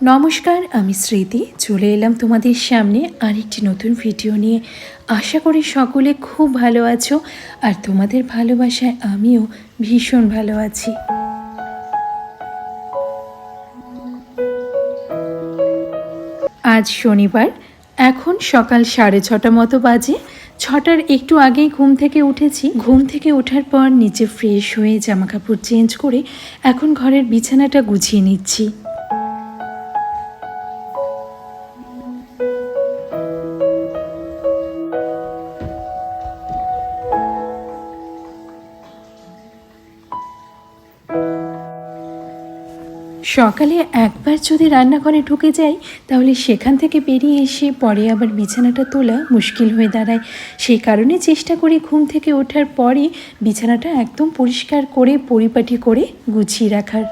নমস্কার, আমি স্মৃতি। চলে এলাম তোমাদের সামনে আরেকটি নতুন ভিডিও নিয়ে। আশা করি সকলে খুব ভালো আছো আর তোমাদের ভালোবাসায় আমিও ভীষণ ভালো আছি। আজ শনিবার, এখন সকাল সাড়ে ছটা মতো বাজে। ছটার একটু আগেই ঘুম থেকে উঠেছি। ঘুম থেকে ওঠার পর নিচে ফ্রেশ হয়ে জামা কাপড় চেঞ্জ করে এখন ঘরের বিছানাটা গুছিয়ে নিচ্ছি। সকালে একবার যদি রান্নাঘরে ঢুকে যাই, তাহলে সেখান থেকে বেরিয়ে এসে পরে আবার বিছানাটা তোলা মুশকিল হয়ে দাঁড়ায়। সেই কারণে চেষ্টা করি ঘুম থেকে ওঠার পরে বিছানাটা একদম পরিষ্কার করে পরিপাটি করে গুছিয়ে রাখার।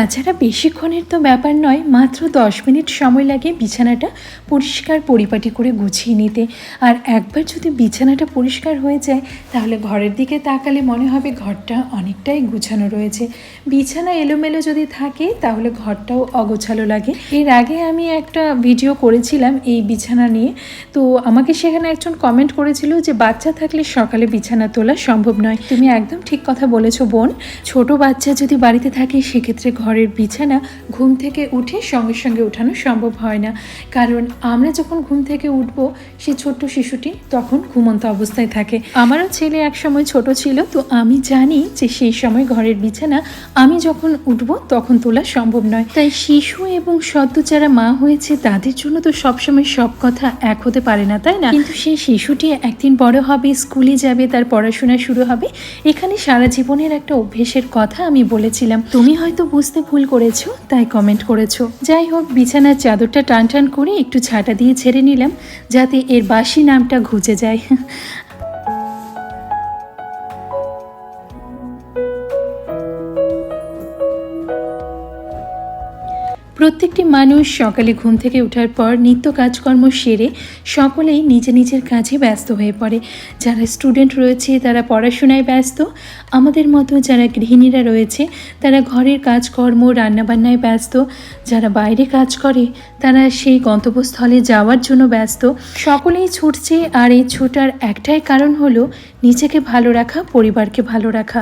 তাছাড়া বেশিক্ষণের তো ব্যাপার নয়, মাত্র দশ মিনিট সময় লাগে বিছানাটা পরিষ্কার পরিপাটি করে গুছিয়ে নিতে। আর একবার যদি বিছানাটা পরিষ্কার হয়ে যায়, তাহলে ঘরের দিকে তাকালে মনে হবে ঘরটা অনেকটাই গুছানো রয়েছে। বিছানা এলোমেলো যদি থাকে, তাহলে ঘরটাও অগোছালো লাগে। এর আগে আমি একটা ভিডিও করেছিলাম এই বিছানা নিয়ে। তো আমাকে সেখানে একজন কমেন্ট করেছিল যে, বাচ্চা থাকলে সকালে বিছানা তোলা সম্ভব নয়। তুমি একদম ঠিক কথা বলেছ, বোন। ছোট বাচ্চা যদি বাড়িতে থাকে, সেক্ষেত্রে ঘরের বিছানা ঘুম থেকে উঠে সঙ্গে সঙ্গে ওঠানো সম্ভব হয় না। কারণ আমরা যখন ঘুম থেকে উঠব সেই ছোট্ট শিশুটি তখন ঘুমন্ত অবস্থায় থাকে। আমারও ছেলে এক সময় ছোট ছিল, তো আমি জানি যে সেই সময় ঘরের বিছানা আমি যখন উঠব, তখন তোলা সম্ভব নয়। তাই শিশু এবং সদ্য যারা মা হয়েছে, তাদের জন্য তো সবসময় সব কথা এক হতে পারে না, তাই না? কিন্তু সেই শিশুটি একদিন বড় হবে, স্কুলে যাবে, তার পড়াশোনা শুরু হবে, এখানে সারা জীবনের একটা অভ্যেসের কথা আমি বলেছিলাম। তুমি হয়তো বুঝতে ভুল করেছ, তাই কমেন্ট করেছ। যাই হোক, বিছানার চাদরটা টান টান করে একটু ছাটা দিয়ে ছেড়ে নিলাম, যাতে এর বাসি নামটা ঘুচে যায়। প্রত্যেকটি মানুষ সকালে ঘুম থেকে ওঠার পর নিত্য কাজকর্ম সেরে সকলেই নিজে নিজের কাজে ব্যস্ত হয়ে পড়ে। যারা স্টুডেন্ট রয়েছে, তারা পড়াশোনায় ব্যস্ত। আমাদের মতো যারা গৃহিণীরা রয়েছে, তারা ঘরের কাজকর্ম, রান্নাবান্নায় ব্যস্ত। যারা বাইরে কাজ করে, তারা সেই গন্তব্যস্থলে যাওয়ার জন্য ব্যস্ত। সকলেই ছুটছে, আর এই ছুটার একটাই কারণ হলো নিজেকে ভালো রাখা, পরিবারকে ভালো রাখা।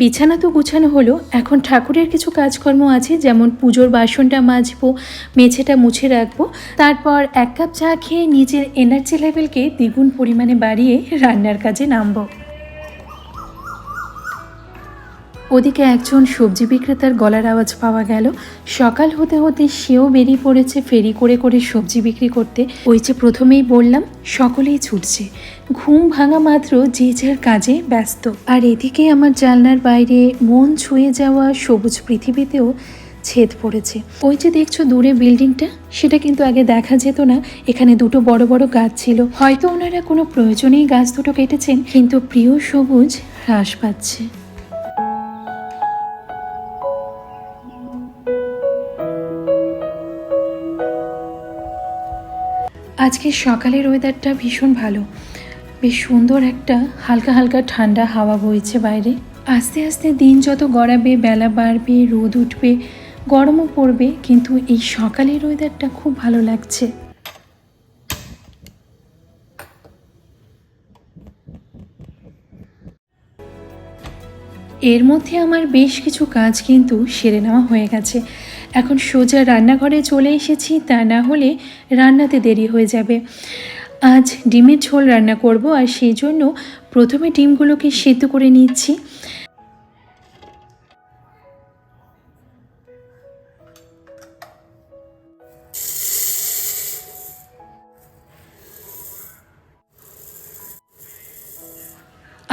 বিছানা তো গুছানো হলো, এখন ঠাকুরের কিছু কাজকর্ম আছে, যেমন পুজোর বাসনটা মাজবো, মেঝেটা মুছে রাখব, তারপর এক কাপ চা খেয়ে নিজের এনার্জি লেভেলকে দ্বিগুণ পরিমাণে বাড়িয়ে রান্নার কাজে নামবো। ওদিকে একজন সবজি বিক্রেতার গলার আওয়াজ পাওয়া গেল। সকাল হতে হতে সেও বেরিয়ে পড়েছে ফেরি করে করে সবজি বিক্রি করতে। ওই যে প্রথমেই বললাম, সকলেই ছুটছে। ঘুম ভাঙা মাত্র যে যার কাজে ব্যস্ত। আর এদিকে আমার জানলার বাইরে মন ছুঁয়ে যাওয়া সবুজ পৃথিবীতেও ছেদ পড়েছে। ওই যে দেখছ দূরে বিল্ডিংটা, সেটা কিন্তু আগে দেখা যেত না। এখানে দুটো বড় বড় গাছ ছিল। হয়তো ওনারা কোনো প্রয়োজনেই গাছ দুটো কেটেছেন, কিন্তু প্রিয় সবুজ হ্রাস পাচ্ছে। আজকে সকালের ওয়েদারটা ভীষণ ভালো। বেশ সুন্দর একটা হালকা হালকা ঠান্ডা হাওয়া বইছে বাইরে। আস্তে আস্তে দিন যত গড়াবে, বেলা বাড়বে, রোদ উঠবে, গরমও পড়বে, কিন্তু এই সকালের ওয়েদারটা খুব ভালো লাগছে। এর মধ্যে আমার বেশ কিছু কাজ কিন্তু সেরে নেওয়া হয়ে গেছে। এখন সোজা রান্নাঘরে চলে এসেছি, তা না হলে রান্নাতে দেরি হয়ে যাবে। আজ ডিমের ঝোল রান্না করব আর সেই জন্য প্রথমে ডিমগুলোকে সেদ্ধ করে নিচ্ছি।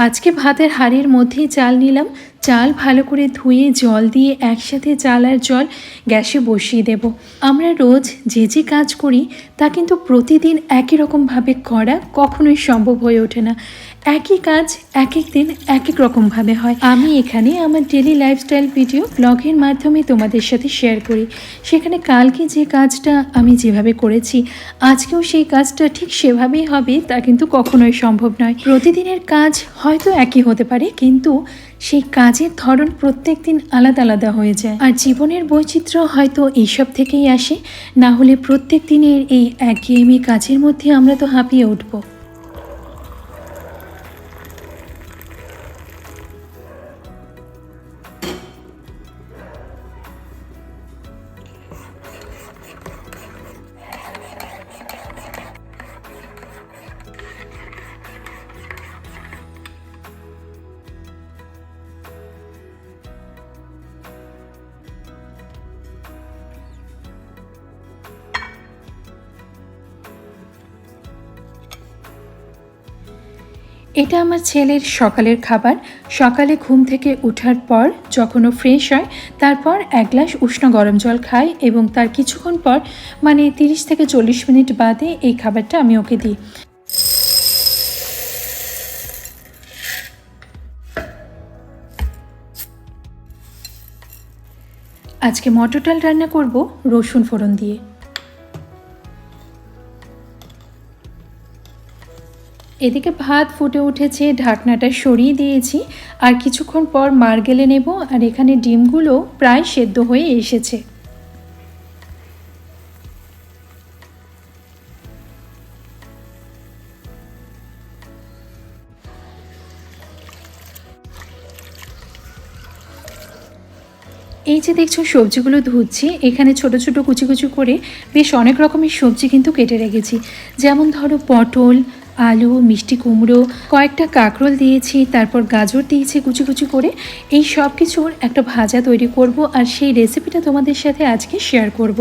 আজকে ভাতের হাঁড়ির মধ্যেই চাল নিলাম। চাল ভালো করে ধুয়ে, জল দিয়ে একসাথে চাল আর জল গ্যাসে বসিয়ে দেব। আমরা রোজ যে যে কাজ করি, তা কিন্তু প্রতিদিন একই রকমভাবে করা কখনোই সম্ভব হয়ে ওঠে না। একই কাজ এক এক দিন এক এক রকমভাবে হয়। আমি এখানে আমার ডেলি লাইফস্টাইল ভিডিও ব্লগের মাধ্যমে তোমাদের সাথে শেয়ার করি। সেখানে কালকে যে কাজটা আমি যেভাবে করেছি, আজকেও সেই কাজটা ঠিক সেভাবেই হবে, তা কিন্তু কখনোই সম্ভব নয়। প্রতিদিনের কাজ হয়তো একই হতে পারে, কিন্তু সেই কাজের ধরন প্রত্যেক দিন আলাদা আলাদা হয়ে যায়। আর জীবনের বৈচিত্র্য হয়তো এইসব থেকেই আসে, না হলে প্রত্যেক দিনের এই একঘেয়েমি কাজের মধ্যে আমরা তো হাঁপিয়ে উঠবো। এটা আমার ছেলের সকালের খাবার। সকালে ঘুম থেকে ওঠার পর যখন ও ফ্রেশ হয়, তারপর এক গ্লাস উষ্ণ গরম জল খায় এবং তার কিছুক্ষণ পর মানে তিরিশ থেকে চল্লিশ মিনিট বাদে এই খাবারটা আমি ওকে দিই। আজকে মটর ডাল রান্না করব রসুন ফোড়ন দিয়ে। এদিকে ভাত ফুটে উঠেছে, ঢাকনাটা সরিয়ে দিয়েছি, আর কিছুক্ষণ পর মার গেলে নেব, আর এখানে ডিমগুলো প্রায় সেদ্ধ হয়ে এসেছে। এই যে দেখছ সবজিগুলো ধুচ্ছি, এখানে ছোট ছোট কুচি কুচি করে বেশ অনেক রকমের সবজি কিন্তু কেটে রেখেছি। যেমন ধরো পটল আলু, মিষ্টি কুমড়ো, কয়েকটা কাঁকরোল দিয়েছি, তারপর গাজর দিয়েছি কুচি কুচি করে। এই সব কিছুর একটা ভাজা তৈরি করব আর সেই রেসিপিটা তোমাদের সাথে আজকে শেয়ার করব।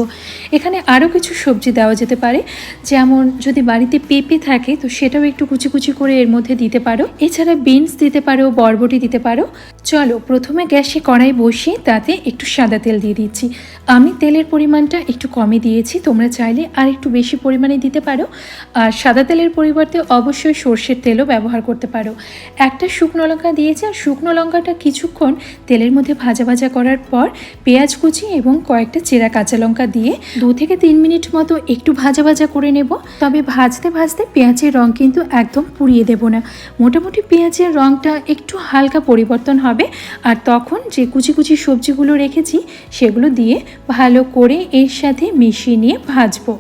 এখানে আরও কিছু সবজি দেওয়া যেতে পারে, যেমন যদি বাড়িতে পেঁপে থাকে, তো সেটাও একটু কুচি কুচি করে এর মধ্যে দিতে পারো। এছাড়া বিনস দিতে পারো, বরবটি দিতে পারো। চলো, প্রথমে গ্যাসে কড়াই বসিয়ে তাতে একটু সাদা তেল দিয়ে দিচ্ছি। আমি তেলের পরিমাণটা একটু কমে দিয়েছি, তোমরা চাইলে আর একটু বেশি পরিমাণে দিতে পারো। আর সাদা তেলের পরিবর্তে অবশ্যই সর্ষের তেলও ব্যবহার করতে পারো। একটা শুকনো লঙ্কা দিয়েছি, আর শুকনো লঙ্কাটা কিছুক্ষণ তেলের মধ্যে ভাজা ভাজা করার পর পেঁয়াজ কুচি এবং কয়েকটা চেরা কাঁচা লঙ্কা দিয়ে দু থেকে তিন মিনিট মতো একটু ভাজা ভাজা করে নেব। তবে ভাজতে ভাজতে পেঁয়াজের রং কিন্তু একদম পুড়িয়ে দেব না। মোটামুটি পেঁয়াজের রংটা একটু হালকা পরিবর্তন হবে। আর তখন যে কুচি কুচি সবজিগুলো রেখেছি, সেগুলো দিয়ে ভালো করে এর সাথে মিশিয়ে নিয়ে ভাজবো।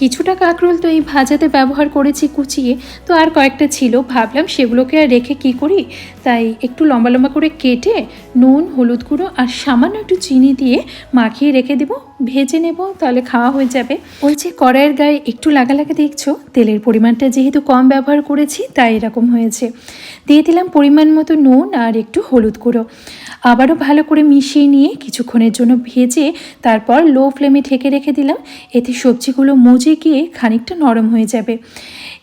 কিছুটা কাঁকরোল তো এই ভাজাতে ব্যবহার করেছি কুচিয়ে, তো আর কয়েকটা ছিল। ভাবলাম সেগুলোকে আর রেখে কি করি? তাই একটু লম্বা লম্বা করে কেটে নুন, হলুদ গুঁড়ো আর সামান্য একটু চিনি দিয়ে মাখিয়ে রেখে দেব। ভেজে নেব, তাহলে খাওয়া হয়ে যাবে। ওই যে কড়াইয়ের গায়ে একটু লাগা লাগা দেখছ? তেলের পরিমাণটা যেহেতু কম ব্যবহার করেছি, তাই এরকম হয়েছে। দিয়ে দিলাম পরিমাণ মতো নুন আর একটু হলুদ গুঁড়ো। আবারও ভালো করে মিশিয়ে নিয়ে কিছুক্ষণের জন্য ভেজে তারপর লো ফ্লেমে ঢেকে রেখে দিলাম। এতে সবজিগুলো মজে গিয়ে খানিকটা নরম হয়ে যাবে।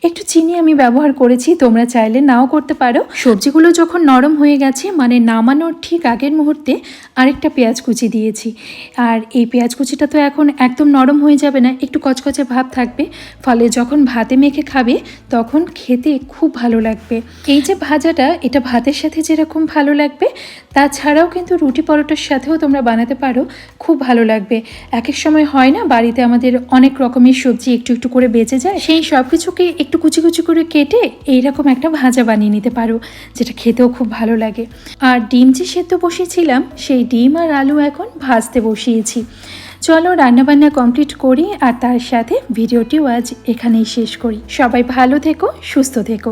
একটু চিনি আমি ব্যবহার করেছি, তোমরা চাইলে নাও করতে পারো। সবজিগুলো যখন নরম হয়ে গেছে মানে নামানোর ঠিক আগের মুহূর্তে আরেকটা পেঁয়াজ কুচি দিয়েছি। আর এই পেঁয়াজ কুচিটা তো এখন একদম নরম হয়ে যাবে না, একটু কচকচে ভাব থাকবে। ফলে যখন ভাতে মেখে খাবে, তখন খেতে খুব ভালো লাগবে। এই যে ভাজাটা, এটা ভাতের সাথে যেরকম ভালো লাগবে, তাছাড়াও কিন্তু রুটি পরোটার সাথেও তোমরা বানাতে পারো, খুব ভালো লাগবে। এক এক সময় হয় না, বাড়িতে আমাদের অনেক রকমের সবজি একটু একটু করে বেঁচে যায়, সেই সব কিছুকে একটু কুচি কুচি করে কেটে এইরকম একটা ভাজা বানিয়ে নিতে পারো, যেটা খেতেও খুব ভালো লাগে। আর ডিম যে সেদ্ধ বসিয়েছিলাম, সেই ডিম আর আলু এখন ভাজতে বসিয়েছি। চলো রান্নাবান্না কমপ্লিট করি, আর তার সাথে ভিডিওটিও আজ এখানেই শেষ করি। সবাই ভালো থেকো, সুস্থ থেকো।